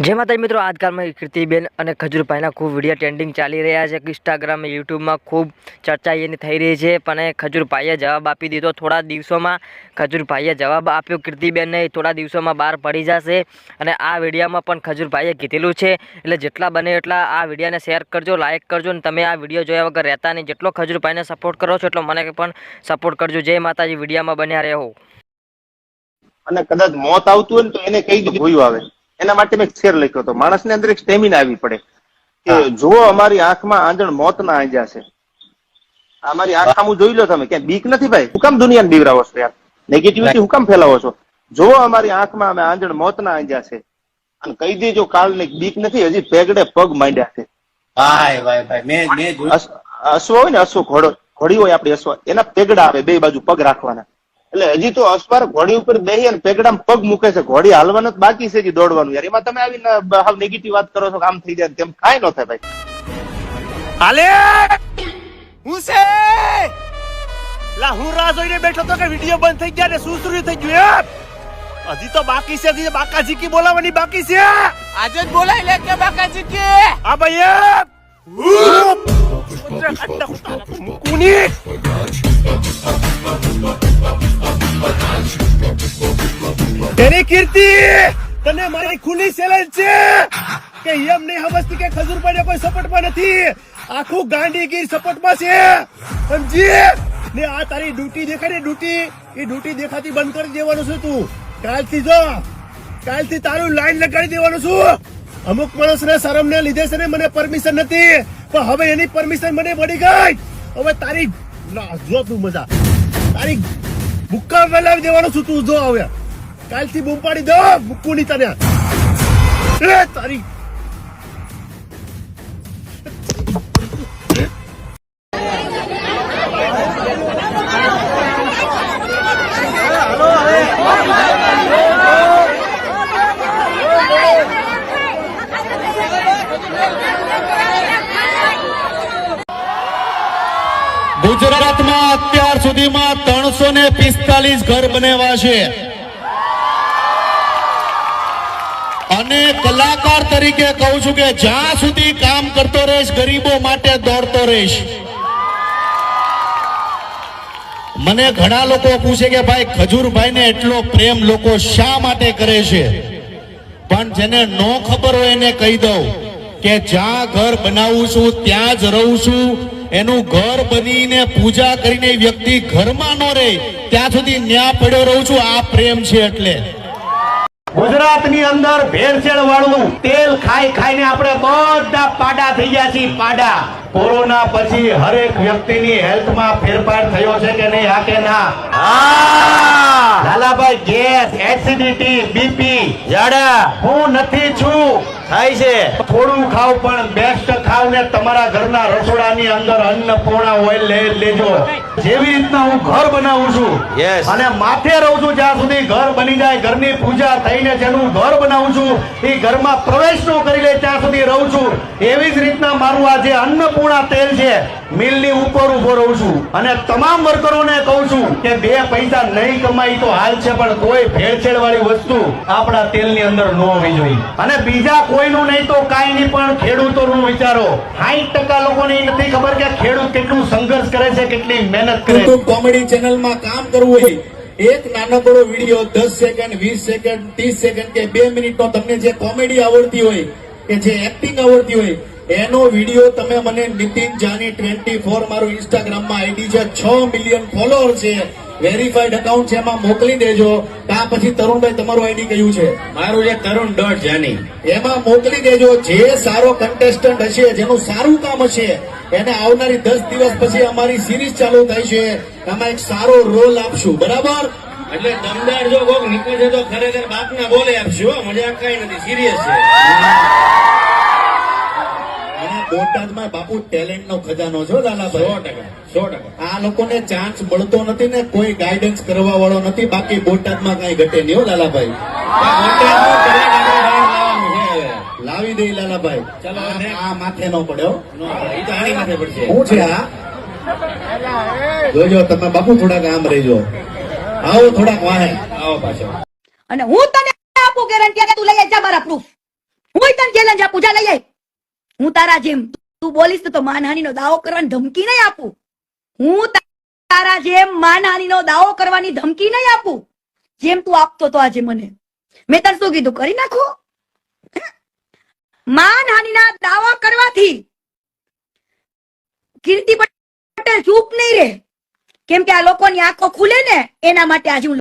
જે માતાજી મિત્રો આજકાલમાં કીર્તિબેન અને ખજૂરભાઈના ખૂબ વીડિયો ટ્રેન્ડિંગ ચાલી રહ્યા છે. ઇન્સ્ટાગ્રામ યુટ્યુબમાં ખૂબ ચર્ચા એની થઈ રહી છે પણ એ ખજૂરભાઈએ જવાબ આપી દીધો. થોડા દિવસોમાં ખજૂરભાઈએ જવાબ આપ્યો. કીર્તિબેનને થોડા દિવસોમાં બહાર પડી જશે અને આ વિડીયોમાં પણ ખજૂરભાઈએ કીધેલું છે. એટલે જેટલા બને એટલા આ વિડીયોને શેર કરજો લાઇક કરજો અને તમે આ વીડિયો જોયા વગર રહેતા નહીં. જેટલો ખજૂરભાઈને સપોર્ટ કરો છો એટલો મને પણ સપોર્ટ કરજો. જય માતાજી વિડીયોમાં બન્યા રહો. અને કદાચ મોત આવતું હોય ને તો એને કઈ દીધું. આવે. એના માટે મેં એક શેર લખ્યો હતો. માણસની અંદર એક સ્ટેમિના આવી પડે કે જો અમારી આંખમાં આંજણ મોત ના આંજા છે. અમારી આંખ સામું જોઈ લો તમે ક્યાં બીક નથી ભાઈ. હું કામ દુનિયાને બીવરાવો છો યાર? નેગેટિવિટી હું કામ ફેલાવો છો? જો અમારી આંખમાં અમે આંજણ મોત ના આંજા છે. અને કહી દેજો કાલ ને બીક નથી હજી પેગડે પગ માંડ્યા છે. ભાઈ ભાઈ ભાઈ મેં મેં અશ્વ અશ્વ હોય ને અશ્વ ઘોડો ઘોડી હોય આપણી અશ્વ એના પેગડા આવે બે બાજુ પગ રાખવાના. એટલે હજી તો અસવાર ઘોડી ઉપર બેહી અને પેગડામાં પગ મૂકે છે. ઘોડી હાલવાનું બાકી છે હજી દોડવાનું. યાર એમાં તમે આવીને હાવ નેગેટિવ વાત કરો છો આમ થઈ જાય તેમ કાંઈ ન થાય ભાઈ. હાલે! હું છે લા હું રાહ જોઈને બેઠો તો કે વીડિયો બંધ થઈ ગયા ને શરૂ થઈ ગયું યાર હજી તો બાકી છે હજી બાકાજી કી બોલાવવાની બાકી છે. આજે જ બોલાય લે કે બાકાજી કે આ ભાઈ તેરી કીર્તિ તને મારી ખુલ્લી ચેલેન્જ છે કે એમ નહીં સમજતી કે ખજૂરભાઈને કોઈ સપોર્ટમાં નથી આખું ગાંડીગીર સપોર્ટમાં છે સમજી ને આ તારી ડ્યુટી દેખાય ને ડ્યુટી એ ડ્યુટી દેખાતી બંધ કરી દેવાનું છે તું કાલથી જો કાલથી તારું લાઈન લગાડી દેવાનું છું અમુક માણસને શરમને લીધે છે ને મને પરમિશન નથી પણ હવે એની પરમિશન મને મળી ગઈ. હવે તારી જો તું મજા. તારી મુક્કા વેલાવી દેવાનું છું તું, જો હવે. કાલથી બૂમ પાડી દો મુક્કુ ની તને. એ તારી અત્યાર સુધીમાં ત્રણસો ને પિસ્તાલીસ ઘર બનેવા છે. અને કલાકાર તરીકે કહું છું કે જ્યાં સુધી કામ કરતો રહીશ, ગરીબો માટે દોડતો રહીશ. મને ઘણા લોકો પૂછે કે ભાઈ ખજૂરભાઈ ને એટલો પ્રેમ લોકો શા માટે કરે છે? પણ જેને નો ખબર હોય એને કહી દઉં કે જ્યાં ઘર બનાવું છું, ત્યાં જ રહું છું. એનું ઘર બનીને પૂજા કરીને વ્યક્તિ ઘરમાં ન રહે, ત્યાં સુધી ન્યા પડ્યો રહું છું, આ પ્રેમ છે એટલે. ગુજરાતની અંદર ભેળસેળ વાળું તેલ ખાઈ ખાઈને આપણે બધા પાડા થઈ ગયા છીએ, પાડા. કોરોના પછી હરેક વ્યક્તિની હેલ્થમાં ફેરફાર થયો છે કે નહીં હા કે ના? લાલાભાઈ ગેસ એસિડિટી બીપી જાડા. હું નથી છું. થાય છે. થોડું ખાવ પણ બેસ્ટ ખાવ ને તમારા ઘરના રસોડાની અંદર અન્નપૂર્ણા ઓઇલ લઈ લેજો. જેવી રીતના હું ઘર બનાવું છું. અને માથે રહું છું જ્યાં સુધી ઘર બની જાય ઘરની પૂજા થઈને જેનું ઘર બનાવું છું એ ઘરમાં પ્રવેશ નો કરી લે ત્યાં સુધી રહું છું. એવી જ રીતના મારું આ જે અન્નપૂર્ણા તેલ છે મિલની ઉપર ઊભો રહું છું. અને તમામ વર્કરોને કહું છું કે બે પૈસા નહીં કમાઈ તો હાલ છે, પણ કોઈ ભેળસેળ વાળી વસ્તુ આપણા તેલની અંદર ન હોવી જોઈએ. અને બીજા કોઈનું નહીં તો કાંઈ નહીં, પણ ખેડૂતોનું વિચારો. સાઈઠ ટકા લોકોને એ નથી ખબર કે ખેડૂત કેટલું સંઘર્ષ કરે છે, કેટલી મહેનત કરે છે. કોમેડી ચેનલમાં કામ કરવું હોય, એક નાનકડો વીડિયો દસ સેકન્ડ વીસ સેકન્ડ ત્રીસ સેકન્ડ કે બે મિનિટનો તમને જે કોમેડી આવડતી હોય, કે જે એક્ટિંગ આવડતી હોય એનો વીડિયો તમે મને નીતિન જાની ટ્વેન્ટી ફોર મારું ઇન્સ્ટાગ્રામમાં આઈડી છે છ મિલિયન ફોલોઅર છે. વેરીફાઈડ એકાઉન્ટ છે એમાં મોકલી દેજો. ત્યાં પછી તરુણભાઈ તમારું આઈડી કયું છે? મારું છે તરુણ ડોટ જાની. એમાં મોકલી દેજો જે સારો કન્ટેસ્ટન્ટ હશે જેનું સારું કામ હશે એને આવનારી દસ દિવસ પછી અમારી સિરીઝ ચાલુ થાય છે એમાં એક સારો રોલ આપશું બરાબર? એટલે દમદાર જો કોક નીકળશે તો ખરેખર બાપના બોલે આપશું હો. મજાક કઈ નથી સિરિયસ છે. બોટાદમાં બાપુ ટેલેન્ટ નો ખજાનો છો સો ટકા સો ટકા. આ લોકોને ચાન્સ મળતો નથી ને કોઈ ગાઈડન્સ કરવા વાળો નથી બાકી બોટાદમાં કઈ ઘટે નહીં લાલાભાઈ. લાવી દઈ લાલાભાઈ. ચલો, આ- માથે નો પડ્યો નો આવે. ઈ તો આની માથે પડશે. શું છે આ? જોજો તમે બાપુ થોડાક આમ રહેજો. આવો થોડાક વાહે. આવો પાછો. અને હું તને આપું ગેરંટી કે તું લઈ જા મારા પ્રૂફ હું તને ચેલેન્જ આપું જા લઈ આય. હું તારા જેમ, તું બોલીશ તો માનહાનિનો દાવો કરવાની ધમકી નહીં આપું. હું તારા જેમ માનહાનિનો દાવો કરવાની ધમકી નહીં આપું. જેમ તું આપતો તો આજે મને. મેં તને શું કીધું? કરી નાખો. માનહાનિના દાવા કરવાથી કીર્તિ પટેલ ચૂપ નહીં રહે. કેમ કે આ લોકોની આંખો ખુલે ને, એના માટે આજે હું